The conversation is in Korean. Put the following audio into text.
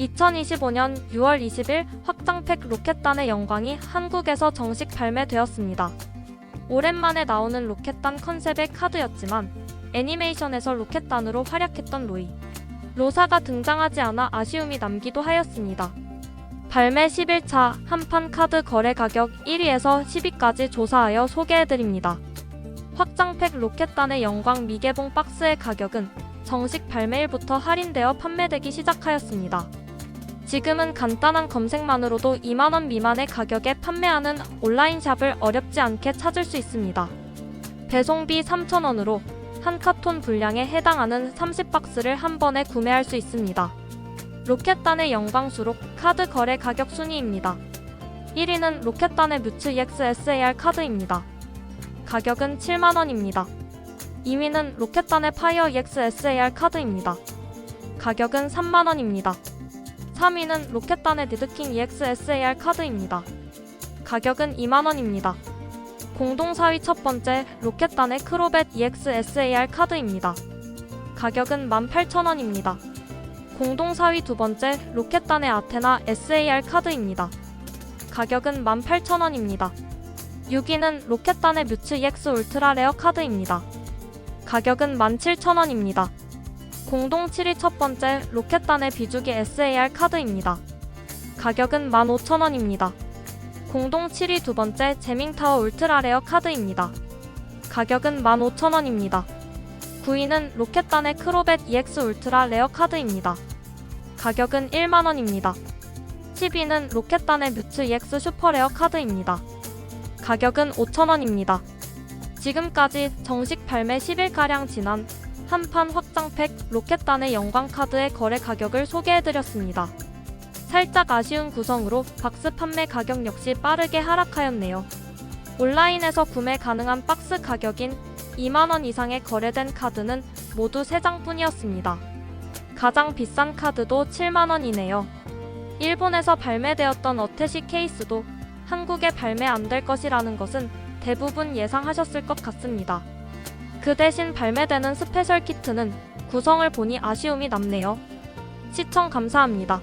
2025년 6월 20일 확장팩 로켓단의 영광이 한국에서 정식 발매되었습니다. 오랜만에 나오는 로켓단 컨셉의 카드였지만 애니메이션에서 로켓단으로 활약했던 로이. 로사가 등장하지 않아 아쉬움이 남기도 하였습니다. 발매 10일차 한판 카드 거래 가격 1위에서 10위까지 조사하여 소개해드립니다. 확장팩 로켓단의 영광 미개봉 박스의 가격은 정식 발매일부터 할인되어 판매되기 시작하였습니다. 지금은 간단한 검색만으로도 2만원 미만의 가격에 판매하는 온라인 샵을 어렵지 않게 찾을 수 있습니다. 배송비 3,000원으로 한 카톤 분량에 해당하는 30박스를 한 번에 구매할 수 있습니다. 로켓단의 영광 수록 카드 거래 가격 순위입니다. 1위는 로켓단의 뮤츠 EX SAR 카드입니다. 가격은 7만원입니다. 2위는 로켓단의 파이어 EX SAR 카드입니다. 가격은 3만원입니다. 3위는 로켓단의 디드킹 EX SAR 카드입니다. 가격은 2만원입니다. 공동 4위 첫 번째 로켓단의 크로벳 EX SAR 카드입니다. 가격은 18,000원입니다. 공동 4위 두 번째 로켓단의 아테나 SAR 카드입니다. 가격은 18,000원입니다. 6위는 로켓단의 뮤츠 EX 울트라 레어 카드입니다. 가격은 17,000원입니다. 공동 7위 첫 번째 로켓단의 비주기 SAR 카드입니다. 가격은 15,000원입니다. 공동 7위 두 번째 제밍타워 울트라 레어 카드입니다. 가격은 15,000원입니다. 9위는 로켓단의 크로벳 EX 울트라 레어 카드입니다. 가격은 1만원입니다. 10위는 로켓단의 뮤츠 EX 슈퍼 레어 카드입니다. 가격은 5,000원입니다. 지금까지 정식 발매 10일가량 지난 한판 확장팩 로켓단의 영광 카드의 거래 가격을 소개해드렸습니다. 살짝 아쉬운 구성으로 박스 판매 가격 역시 빠르게 하락하였네요. 온라인에서 구매 가능한 박스 가격인 2만원 이상의 거래된 카드는 모두 3장뿐이었습니다. 가장 비싼 카드도 7만원이네요. 일본에서 발매되었던 어태시 케이스도 한국에 발매 안 될 것이라는 것은 대부분 예상하셨을 것 같습니다. 그 대신 발매되는 스페셜 키트는 구성을 보니 아쉬움이 남네요. 시청 감사합니다.